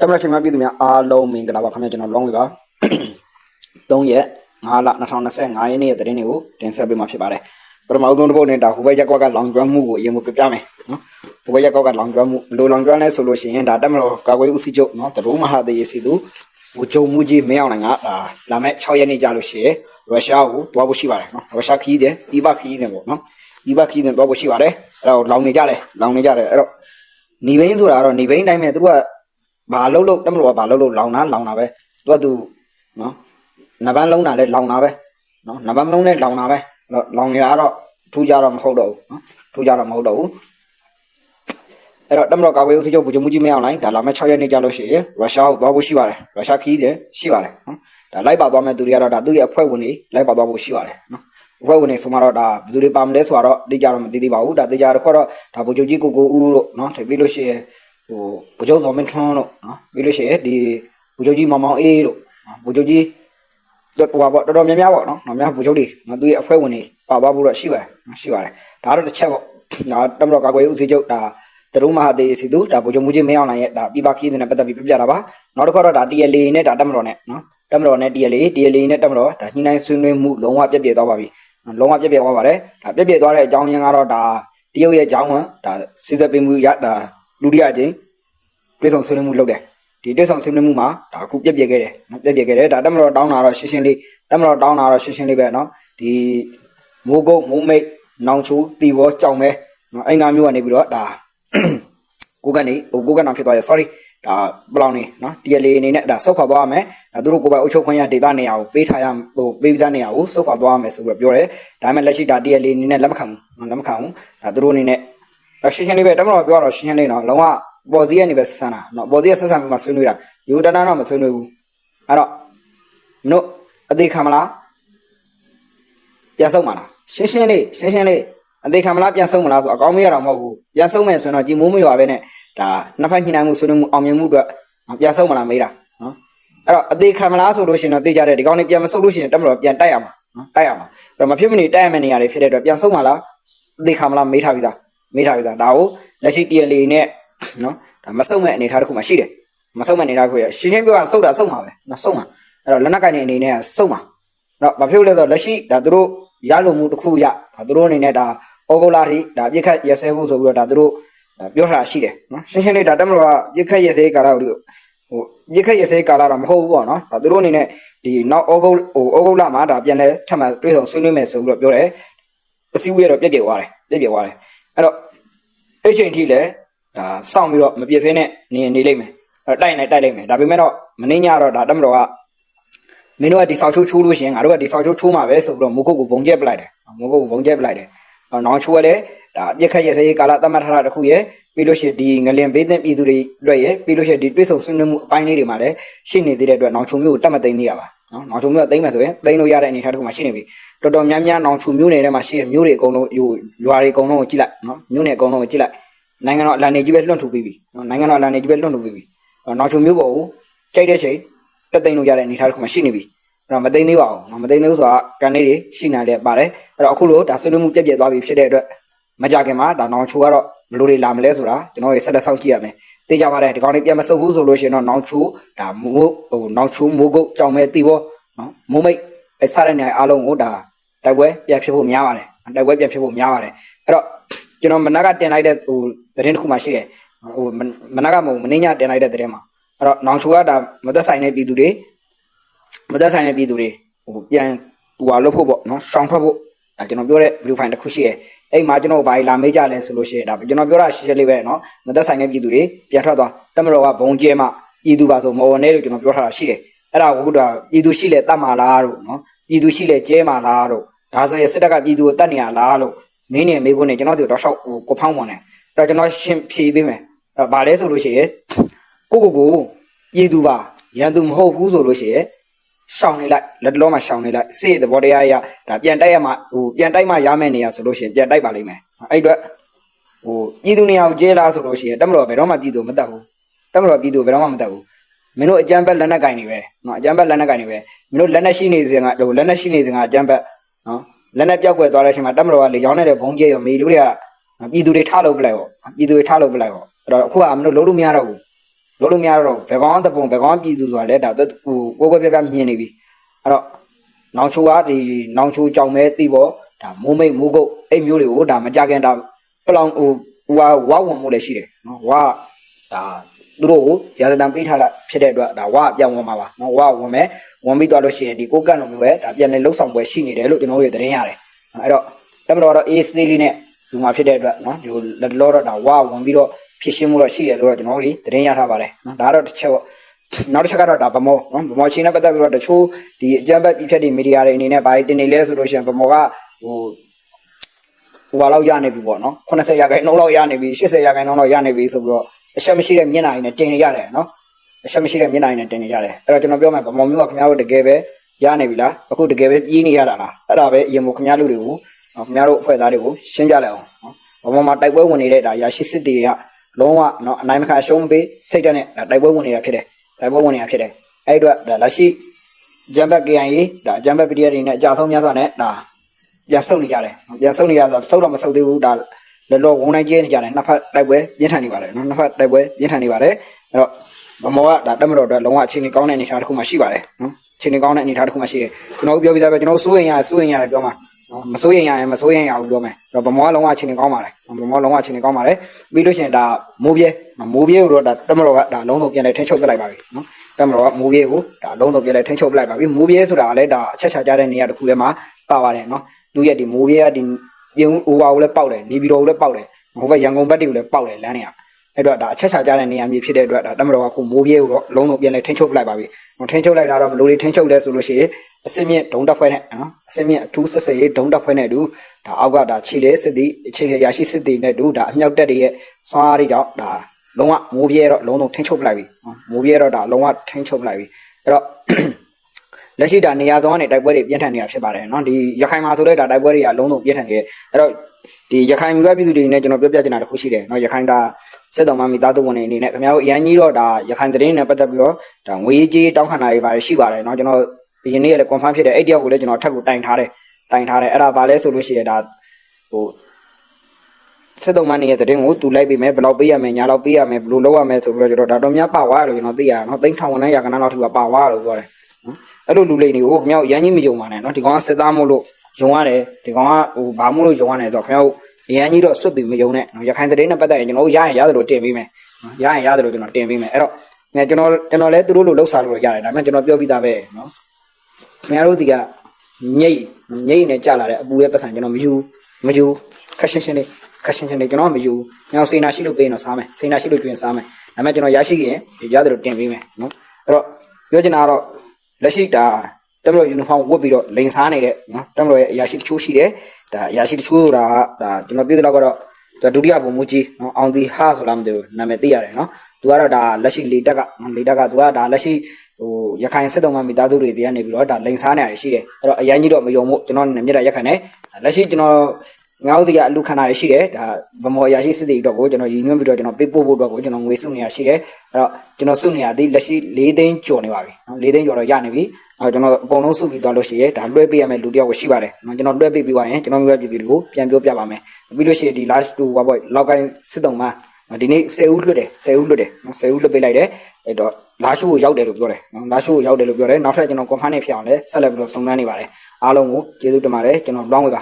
တမရရှင်များပြည်သူများအားလုံးမင်္ဂလာပါခင်ဗျာကျွန်တော်လောင်းဝေပါ3ရက်5လ2025ရက်နေ့ရဲ့သတင်းတွေကိုတင်ဆက်ပေးမှာဖြစ်ပါတယ်ပထမဆုံးတစ်ပုတ်နဲ့ဒါဟိုဘက်ရက်ကွက်ကလောင်ကျွမ်းမှုကိုအရင်ကပြပြမယ်နော်ဟိုဘက်ရက်ကွက်ကလောင်ကျွမ်းမှုဘယ်လိုလောင်ကျွမ်းလဲဆိုလို့ရှိရင်ဒါတက်မတော်ကာကွယ်ဦးစီးချုပ်နော်တရုံးမဟာသေးရစီသူဟိုဂျုံမှုကြီးမင်းအောင်နိုင်ကဒါလာမဲ့6ရက်နေ့ကြာလို့ရှိရင်ရုရှားကိုတွားဖို့ရှိပါတယ်နော်ရုရှားခီးတယ်ဒီဘခီးတယ်ပေါ့နော်ဒီဘခီးတယ်တွားဖို့ရှိပါတယ်အဲ့တော့လောင်နေကြတယ်လောင်နေကြတယ်အဲ့တော့နေဘိန်းဆိုတာတော့နေဘိန်းတိုင်းမဲ့သူက ဘာလုံးလုံးတက်မလို့ကဘာလုံးလုံးလောင်တာလောင်တာပဲသူကသူနော်နဗန်းလုံးတာလဲလောင်တာပဲနော်နဗန်းလုံးနဲ့လောင်တာပဲအဲ့တော့လောင်နေတာကတော့ထူးကြတော့မဟုတ်တော့ဘူးနော်ထူးကြတော့မဟုတ်တော့ဘူးအဲ့တော့တက်မလို့ကာကွယ်ဦးစီးချုပ်ဗိုလ်ချုပ်မှုကြီးမင်းအောင်လိုင်းဒါလာမဲ့6ရက်နေ့ကြာလို့ရှိရင်ရုရှားကိုသွားဖို့ရှိပါတယ်ရုရှားခီးတယ်ရှိပါတယ်နော်ဒါလိုက်ပါသွားမဲ့သူတွေကတော့ဒါသူ့ရဲ့အဖွဲ့ဝင်တွေလိုက်ပါသွားဖို့ရှိပါတယ်နော်အဖွဲ့ဝင်တွေဆိုမှတော့ဒါဘယ်သူတွေပါမလဲဆိုတော့သိကြတော့မသိသေးပါဘူးဒါသိကြတော့ခေါ်တော့ဒါဗိုလ်ချုပ်ကြီးကိုကိုဦးတို့နော်ထပ်ပြီးလို့ရှိရင် ဟိုဗိုလ်ချုပ်ဇော်မင်းထွန်းတို့နော်ပြီးလို့ရှိရင်ဒီဗိုလ်ချုပ်ကြီးမောင်မောင်အေးတို့နော်ဗိုလ်ချုပ်ကြီးတော့ဟိုပါပေါ့တော်တော်များများပေါ့နော်တော်များဗိုလ်ချုပ်တွေနော်သူရဲ့အဖွဲ့ဝင်တွေပါသွားဖို့တော့ရှိပါတယ်နော်ရှိပါတယ်ဒါတော့တစ်ချက်ပေါ့ဒါတမတော်ကာကွယ်ရေးဦးစီးချုပ်ဒါတရုံးမဟာသေးစီသူဒါဗိုလ်ချုပ်မှုကြီးမင်းအောင်နိုင်ရဲ့ဒါပြပခီးတဲ့နဲ့ပတ်သက်ပြီးပြပြတာပါနောက်တစ်ခါတော့ဒါ TLA နဲ့ဒါတမတော်နဲ့နော်တမတော်နဲ့ TLA TLA နဲ့တမတော်ဒါညှိနှိုင်းဆွေးနွေးမှုလုံးဝပြည့်ပြည့်သွားပါပြီလုံးဝပြည့်ပြည့်သွားပါတယ်ဒါပြည့်ပြည့်သွားတဲ့အကြောင်းရင်းကတော့ဒါတရုတ်ရဲ့အကြောင်းကဒါစစ်သက်ပေးမှုရဒါ လူတိယချင်းတွေ့ဆုံဆွေးနွေးမှုလုပ်တယ်ဒီတွေ့ဆုံဆွေးနွေးမှုမှာဒါအခုပြက်ပြက်ခဲ့တယ်နော်ပြက်ပြက်ခဲ့တယ်ဒါတက်မတော်တောင်းတာတော့ရှင်းရှင်းလေးတက်မတော်တောင်းတာတော့ရှင်းရှင်းလေးပဲနော်ဒီမိုးကုတ်မိုးမိတ်နောင်ချိုးတီဘောကြောင်မဲနော်အဲ့ငါမျိုးကနေပြီးတော့ဒါကိုကနေဟိုကိုကနောင်ဖြစ်သွားရ sorry ဒါဘလောင်နေနော် TLA အနေနဲ့ဒါဆုတ်ခွာသွားရမယ်ဒါသူတို့ကိုယ်ပိုင်အုပ်ချုပ်ခွင့်ရဒေသနေရာကိုပေးထားရဟိုပေးပြီးသားနေရာကိုဆုတ်ခွာသွားရမယ်ဆိုပြီးပြောတယ်ဒါပေမဲ့လက်ရှိဒါ TLA အနေနဲ့လက်မခံဘူးလက်မခံဘူးဒါသူတို့အနေနဲ့ ရှင်းရှင်းလေးပဲတမတော်ပြောတော့ရှင်းရှင်းလေးနော်လုံးဝပေါ်စီကနေပဲဆက်ဆံတာနော်ပေါ်စီကဆက်ဆံပြီးမှဆွေးနွေးတာယူတနာတော့မဆွေးနွေးဘူးအဲ့တော့မင်းတို့အသေးခံမလားပြန်ဆုံးမလားရှင်းရှင်းလေးရှင်းရှင်းလေးအသေးခံမလားပြန်ဆုံးမလားဆိုအကောင်းမေးရတော့မဟုတ်ဘူးပြန်ဆုံးမယ်ဆိုတော့ကြည်မိုးမရွာပဲနဲ့ဒါနှစ်ဖက်ညှိနှိုင်းမှုဆွေးနွေးမှုအောင်မြင်မှုအတွက်ပြန်ဆုံးမလားမေးတာနော်အဲ့တော့အသေးခံမလားဆိုလို့ရှိရင်တော့သိကြတယ်ဒီကောင်းလေးပြန်မဆုတ်လို့ရှိရင်တက်မလို့ပြန်တိုက်ရမှာနော်တိုက်ရမှာအဲ့တော့မဖြစ်မနေတိုက်ရမယ့်နေရာတွေဖြစ်တဲ့အတွက်ပြန်ဆုံးမလားအသေးခံမလားမေးထားပြီးသား မေးထားပြီးသားဒါကိုလက်ရှိ TLA နဲ့နော်ဒါမဆုံးမဲ့အနေအထားတစ်ခုမှရှိတယ်မဆုံးမဲ့အနေအထားတစ်ခုရရှင်းရှင်းပြောရစုတ်တာစုတ်မှာပဲနော်စုတ်မှာအဲ့တော့လက်နက်ကင်နေအနေနဲ့ကစုတ်မှာတော့ဘာဖြစ်လို့လဲဆိုတော့လက်ရှိဒါသူတို့ရလို့မှုတစ်ခုရဒါသူတို့အနေနဲ့ဒါဩဂုတ်လာထိဒါပြစ်ခတ်ရစဲဖို့ဆိုပြီးတော့ဒါသူတို့ပြောထားရှိတယ်နော်ရှင်းရှင်းလေးဒါတက်မလို့ကပြစ်ခတ်ရစဲကာလကိုဟိုပြစ်ခတ်ရစဲကာလတော့မဟုတ်ဘူးပေါ့နော်ဒါသူတို့အနေနဲ့ဒီနောက်ဩဂုတ်ဟိုဩဂုတ်လာမှာဒါပြန်လဲထပ်မှတွေးဆောင်ဆွေးနွေးမယ်ဆိုပြီးတော့ပြောတယ်အစည်းအဝေးတော့ပြက်ပြက်သွားတယ်ပြက်ပြက်သွားတယ် အဲ့တော့အဲ့ချိန်ထိလည်းဒါစောင့်ပြီးတော့မပြစ်ဖဲနဲ့နေနေလိမ့်မယ်အဲ့တိုက်နေတိုက်လိမ့်မယ်ဒါပေမဲ့တော့မင်းညတော့ဒါတက်မလို့ကမင်းတို့ကဒီဆောက်ချိုးချိုးလို့ရှိရင်ငါတို့ကဒီဆောက်ချိုးချိုးမှာပဲဆိုပြီးတော့မိုးကုတ်ကိုဘုံကျက်ပလိုက်တယ်မိုးကုတ်ကိုဘုံကျက်ပလိုက်တယ်အော်နောင်ချိုးရလေ ဒါပြက်ခက်ရစေးကာလသတ်မှတ်ထားတာတစ်ခုရယ်ပြီးလို့ရှိရင်ဒီငလင်ဘေးသင့်ပြည်သူတွေအတွက်ရယ်ပြီးလို့ရှိရင်ဒီတွဲဆုံဆွေးနွေးမှုအပိုင်းလေးတွေမှာလည်းရှိနေသေးတဲ့အတွက်နောင်ချုံမျိုးကိုတတ်မသိမ်းသေးရပါနော်နောင်ချုံမျိုးကသိမ်းမယ်ဆိုရင်သိမ်းလို့ရတဲ့အနေအထားတစ်ခုမှာရှိနေပြီတော်တော်များများနောင်ချုံမျိုးနယ်ထဲမှာရှိတဲ့မျိုးတွေအကုန်လုံးယူရွာတွေအကုန်လုံးကိုကြည့်လိုက်နော်မျိုးနယ်အကုန်လုံးကိုကြည့်လိုက်နိုင်ငံတော်အလံနေကြီးပဲလွှင့်ထူပြီးပြီနော်နိုင်ငံတော်အလံနေကြီးပဲလွှင့်ထူပြီးပြီနောင်ချုံမျိုးပေါ်ကိုကြိုက်တဲ့ချိန်တက်သိမ်းလို့ရတဲ့အနေအထားတစ်ခုမှာရှိနေပြီအဲ့တော့မသိမ်းသေးပါဘူးနော်မသိမ်းသေးဘူးဆိုတာကန်လေးတွေရှိနေတယ်ပါတယ်အဲ့တော့အခုလို့ဒါဆွေးနွေးမှုပြည့်ပြည့်သွားပြီဖြစ်တဲ့အတွက် မကြခင်မှာဒါနောင်ချိုကတော့ဘယ်လိုတွေလာမလဲဆိုတာကျွန်တော်ရေဆက်လက်ဆောက်ကြည့်ရမယ်သိကြပါတယ်ဒီကောင်လေးပြန်မဆုပ်ဘူးဆိုလို့ရှိရင်တော့နောင်ချိုဒါမိုးဟိုနောင်ချိုမိုးကုတ်ကြောင်မဲတီဘောနော်မိုးမိတ်အဲစတဲ့နေရာအားလုံးကိုဒါတိုက်ပွဲပြန်ဖြစ်ဖို့များပါတယ်တိုက်ပွဲပြန်ဖြစ်ဖို့များပါတယ်အဲ့တော့ကျွန်တော်မနက်ကတင်လိုက်တဲ့ဟိုသတင်းတစ်ခုမှရှိတယ်ဟိုမနက်ကမဟုတ်မင်းညတင်လိုက်တဲ့သတင်းမှာအဲ့တော့နောင်ချိုကဒါမသက်ဆိုင်တဲ့ပြည်သူတွေမသက်ဆိုင်တဲ့ပြည်သူတွေဟိုပြန်ဟိုဟာလုပ်ဖို့ပေါ့နော်ရှောင်ထွက်ဖို့ဒါကျွန်တော်ပြောတဲ့ video file တစ်ခုရှိတယ် အဲ့မှာကျွန်တော်ဘာလာမေးကြလဲဆိုလို့ရှိရင်ဒါကျွန်တော်ပြောတာရှင်းရှင်းလေးပဲနော်မသက်ဆိုင်တဲ့ပြည်သူတွေပြန်ထွက်သွားတမတော်ကဘုံကျဲမှပြည်သူပါဆိုမော်နဲ့လို့ကျွန်တော်ပြောထားတာရှိတယ်အဲ့ဒါဟုတ်တာပြည်သူရှိလဲတတ်မှာလားတို့နော်ပြည်သူရှိလဲကျဲမှာလားတို့ဒါဆိုရင်စစ်တပ်ကပြည်သူကိုတတ်နေရလားလို့မင်းနဲ့မိခွန်းနဲ့ကျွန်တော်တို့တော့ရှောက်ကိုဖောင်းဝင်တယ်အဲ့တော့ကျွန်တော်ရှင်းဖြေပေးမယ်အဲ့ဘာလဲဆိုလို့ရှိရင်ကိုကိုကိုပြည်သူပါရန်သူမဟုတ်ဘူးဆိုလို့ရှိရင် ရှောင်းနေလိုက်လက်တလုံးမှာရှောင်းနေလိုက်စေ့သဘောတရားအရဒါပြန်တိုက်ရမှာဟိုပြန်တိုက်မှရမယ်နေရဆိုလို့ရှိရင်ပြန်တိုက်ပါလိမ့်မယ်အဲ့အတွက်ဟိုပြည်သူနေရာကိုကျဲလားဆိုလို့ရှိရင်တက်မတော်ဘယ်တော့မှပြည်သူမတတ်ဘူးတက်မတော်ပြည်သူဘယ်တော့မှမတတ်ဘူးမင်းတို့အကြမ်းဖက်လက်နက်ကင်နေပဲနော်အကြမ်းဖက်လက်နက်ကင်နေပဲမင်းတို့လက်နက်ရှိနေစဉ်ကဟိုလက်နက်ရှိနေစဉ်ကအကြမ်းဖက်နော်လက်နက်ပြောက်ကွယ်သွားတဲ့အချိန်မှာတက်မတော်ကလေချောင်းနဲ့ဘုံကျဲရောမေလူတွေကပြည်သူတွေထားလို့ပလိုက်ပေါ့ပြည်သူတွေထားလို့ပလိုက်ပေါ့အဲ့တော့အခုကမင်းတို့လုံးလို့မရတော့ဘူး လို့လို့မရတော့ဘယ်ကောင်တပုံဘယ်ကောင်ပြည်သူဆိုတာလဲဒါဟိုကိုကိုပြပြမြင်နေပြီအဲ့တော့နောင်ချိုကဒီနောင်ချိုကြောင်မဲတိပေါ့ဒါမိုးမိတ်မိုးကုတ်အဲ့မျိုးတွေကိုဒါမကြခင်ဒါပလောင်ဟိုဟိုဝါဝင်မှုလည်းရှိတယ်နော်ဝါဒါသူတို့ကိုရာဇသံပေးထားတာဖြစ်တဲ့အတွက်ဒါဝါပြောင်းဝင်မှာပါနော်ဝါဝင်မယ်ဝင်ပြီးသွားလို့ရှိရင်ဒီကိုကန့်လိုမျိုးပဲဒါပြန်လဲလှုပ်ဆောင်ပွဲရှိနေတယ်လို့ကျွန်တော်တို့သတင်းရတယ်အဲ့တော့တမတော်တော့ AC လေးနဲ့ဒီမှာဖြစ်တဲ့အတွက်နော်ဒီလက်လောတော့ဒါဝါဝင်ပြီးတော့ ဖြစ်ရှင်းမှုတော့ရှိတယ်လို့တော့ကျွန်တော်တို့သတင်းရထားပါတယ်နော်ဒါတော့တစ်ချက်ပေါ့နောက်တစ်ချက်ကတော့ဒါဗမောနော်ဗမောချင်းနဲ့ပတ်သက်ပြီးတော့တချို့ဒီအကြမ်းဖက်ပြည့်ဖြတ်တဲ့မီဒီယာတွေအနေနဲ့ဘာတင်နေလဲဆိုလို့ရှိရင်ဗမောကဟိုဟိုဘာလောက်ရနေပြီပေါ့နော်80ရာခိုင်နှုန်းလောက်ရနေပြီ80ရာခိုင်နှုန်းလောက်ရနေပြီဆိုပြီးတော့အချက်မရှိတဲ့မျက်နှာရည်နဲ့တင်နေရတယ်နော်အချက်မရှိတဲ့မျက်နှာရည်နဲ့တင်နေရတယ်အဲ့တော့ကျွန်တော်ပြောမယ်ဗမောမျိုးကခင်ဗျားတို့တကယ်ပဲရနေပြီလားအခုတကယ်ပဲပြေးနေရတာလားအဲ့ဒါပဲအရင်ကခင်ဗျားတို့တွေကိုခင်ဗျားတို့အဖွဲ့သားတွေကိုရှင်းပြလိုက်အောင်နော်ဗမောမှာတိုက်ပွဲဝင်နေတဲ့ဒါရရှိစစ်တီတွေက လုံးဝနော်အနိုင်မခအရှုံးမပေးစိတ်ဓာတ်နဲ့တိုက်ပွဲဝင်နေတာဖြစ်တယ်တိုက်ပွဲဝင်နေတာဖြစ်တယ်အဲ့အတွက်ဒါလက်ရှိဂျမ်ဘက် KIA ဒါဂျမ်ဘက် PDF တွေနဲ့အကြဆုံးများစွာနဲ့ဒါပြန်ဆုတ်နေကြတယ်ပြန်ဆုတ်နေရဆိုဆုတ်တော့မဆုတ်သေးဘူးဒါလောလောဝန်နိုင်ကျဲနေကြတယ်နှစ်ဖက်တိုက်ပွဲပြင်းထန်နေပါတယ်နော်နှစ်ဖက်တိုက်ပွဲပြင်းထန်နေပါတယ်အဲ့တော့ဗမောကဒါတက်မတော်အတွက်လုံးဝအခြေအနေကောင်းတဲ့အနေအထားတစ်ခုမှရှိပါတယ်နော်အခြေအနေကောင်းတဲ့အနေအထားတစ်ခုမှရှိတယ်ကျွန်တော်တို့ပြောပြသားပဲကျွန်တော်စိုးရင်ရစိုးရင်ရတယ်ပြောမှာ နော်မစိုးရင်ရရင်မစိုးရင်ရအောင်ပြောမယ်အဲ့တော့ဗမောကလုံးဝအခြေအနေကောင်းပါတယ်ဗမောလုံးဝအခြေအနေကောင်းပါတယ်ပြီးလို့ရှိရင်ဒါမိုးပြဲမိုးပြဲကိုတော့ဒါတက်မတော်ကဒါလုံးစုံပြန်လဲထင်းချုပ်ပြလိုက်ပါပြီနော်တက်မတော်ကမိုးပြဲကိုဒါလုံးစုံပြန်လဲထင်းချုပ်ပြလိုက်ပါပြီမိုးပြဲဆိုတာကလည်းဒါအချက်ချာကြတဲ့နေရာတစ်ခုထဲမှာပါပါတယ်နော်သူရဲ့ဒီမိုးပြဲကဒီပြုံးဟိုပါကိုလည်းပေါက်တယ်နေပြည်တော်ကိုလည်းပေါက်တယ်ဟိုဘက်ရန်ကုန်ဘက်တွေကိုလည်းပေါက်တယ်လမ်းတွေကအဲ့တော့ဒါအချက်ချာကြတဲ့နေရာမျိုးဖြစ်တဲ့အတွက်ဒါတက်မတော်ကခုမိုးပြဲကိုတော့လုံးစုံပြန်လဲထင်းချုပ်ပြလိုက်ပါပြီထင်းချုပ်လိုက်တာတော့ဘယ်လိုလေးထင်းချုပ်လဲဆိုလို့ရှိရင် အစင်းမြင့်ဒုံတက်ဖွဲ့နဲ့နော်အစင်းမြင့်အထူးဆက်ဆက်ရေးဒုံတက်ဖွဲ့နဲ့တူဒါအောက်ကဒါခြေတဲ့စစ်သည်ခြေရရှိစစ်သည်နဲ့တူဒါအမြောက်တက်တွေရဲ့စွားတွေကြောင့်ဒါလုံးဝမိုးပြဲတော့လုံးလုံးထိန်းချုပ်ပလိုက်ပြီမိုးပြဲတော့ဒါလုံးဝထိန်းချုပ်ပလိုက်ပြီအဲ့တော့လက်ရှိဒါနေရာသွားနေတိုက်ပွဲတွေပြင်းထန်နေတာဖြစ်ပါတယ်နော်ဒီရခိုင်မှာဆိုလဲဒါတိုက်ပွဲတွေကလုံးလုံးပြင်းထန်နေတယ်အဲ့တော့ဒီရခိုင်မြို့ကပြည်သူတွေနဲ့ကျွန်တော်ပြောပြချင်တာတစ်ခုရှိတယ်နော်ရခိုင်ဒါစစ်တော်မမိသားစုဝင်တွေအနေနဲ့ခင်ဗျားတို့အရန်ကြီးတော့ဒါရခိုင်သတင်းနဲ့ပတ်သက်ပြီးတော့ဒါငွေကြေးတောင်းခံတာတွေပါရှိပါတယ်နော်ကျွန်တော် ဒီယနေ့ကလည်း confirm ဖြစ်တယ်အဲ့တယောက်ကိုလည်းကျွန်တော်အထက်ကိုတိုင်ထားတယ်တိုင်ထားတယ်အဲ့ဒါဘာလဲဆိုလို့ရှိရင်ဒါဟိုစစ်တုံးမနေရဲ့သတင်းကိုသူလိုက်ပေးမယ်ဘယ်လောက်ပေးရမယ်ညာလောက်ပေးရမယ်ဘယ်လိုလုပ်ရမယ်ဆိုပြီးတော့ကျွန်တော်ဒါတော့များပါဝါလို့ကျွန်တော်သိရတယ်နော်သိန်းထောင်ဝန်နဲ့ရာကဏ္ဍလောက်ထိပါပါဝါလို့ပြောတယ်နော်အဲ့လိုလူလိမ့်တွေကိုခင်ဗျားရန်ကြီးမယုံပါနဲ့နော်ဒီကောင်ကစစ်သားမို့လို့ယုံရတယ်ဒီကောင်ကဟိုဘာမို့လို့ယုံရတယ်ဆိုတော့ခင်ဗျားရန်ကြီးတော့ဆွတ်ပြီးမယုံနဲ့နော်ရခိုင်သတင်းနဲ့ပတ်သက်ရင်ကျွန်တော်ရရင်ရတယ်လို့တင်ပေးမယ်နော်ရရင်ရတယ်လို့ကျွန်တော်တင်ပေးမယ်အဲ့တော့ကျွန်တော်ကျွန်တော်လည်းသူတို့လိုလှုပ်ရှားလို့ရတယ်ဒါပေမဲ့ကျွန်တော်ပြောပြသားပဲနော် ခင်ဗျားတို့ဒီကညိတ်ညိတ်နဲ့ကြလာတဲ့အပူရဲ့ပတ်စံကျွန်တော်မယူမယူခက်ရှင်းရှင်းလေးခက်ရှင်းရှင်းလေးကျွန်တော်မယူကျွန်တော်စေနာရှိလို့ပေးရင်တော့စားမယ်စေနာရှိလို့ကျွေးရင်စားမယ်ဒါပေမဲ့ကျွန်တော်ရရှိရင်ဒီကြတယ်လို့တင်ပေးမယ်နော်အဲ့တော့ပြောချင်တာကတော့လက်ရှိတာတမလို့ uniform ဝတ်ပြီးတော့လိန်စားနေတဲ့နော်တမလို့ရဲ့အရာရှိတချို့ရှိတယ်ဒါအရာရှိတချို့ဆိုတာဒါကျွန်တော်သိသလောက်ကတော့ဒုတိယဘုံမူကြီးနော်အောင်တီဟာဆိုလားမသိဘူးနာမည်သိရတယ်နော်သူကတော့ဒါလက်ရှိလေတက်ကလေတက်ကသူကဒါလက်ရှိ ဟိုရခိုင်စစ်တုံးမမိသားစုတွေတရားနေပြီးတော့ဒါလိန်စားနေရတယ်ရှိတယ်အဲ့တော့အရင်ကြီးတော့မယုံမို့ကျွန်တော်နဲ့မြစ်တာရက်ခံတယ်လက်ရှိကျွန်တော်ငါတို့ဒီကအလူခန္ဓာရရှိတယ်ဒါဗမော်အရာရှိစစ်တီတော့ကိုကျွန်တော်ရည်ညွှန်းပြီးတော့ကျွန်တော်ပေးပို့ဖို့အတွက်ကိုကျွန်တော်ငွေစုနေရရှိတယ်အဲ့တော့ကျွန်တော်စုနေရသည်လက်ရှိ၄သိန်းကျော်နေပါပြီနော်၄သိန်းကျော်တော့ရနေပြီအဲ့ကျွန်တော်အကုန်လုံးစုပြီးသွားလို့ရှိရဲဒါလွှဲပေးရမယ်လူတယောက်ကိုရှိပါတယ်နော်ကျွန်တော်လွှဲပေးပြီးသွားရင်ကျွန်တော်မျိုးပြည်သူတွေကိုပြန်ပြောပြပါမယ်ပြီးလို့ရှိရင်ဒီ last two ဘာပေါ့လောက်ကိုင်းစစ်တုံးမှာဒီနေ့10ဦးလွှတ်တယ်10ဦးလွှတ်တယ်နော်10ဦးလွှတ်ပေးလိုက်တယ် အဲ့တော့လာရှိုးကိုရောက်တယ်လို့ပြောတယ်နော်လာရှိုးကိုရောက်တယ်လို့ပြောတယ်နောက်ထပ်ကျွန်တော် confirm နဲ့ဖြစ်အောင်လဲဆက်လက်ပြီးတော့စုံစမ်းနေပါတယ်အားလုံးကိုကျေးဇူးတင်ပါတယ်ကျွန်တော်လောင်းဝေပါ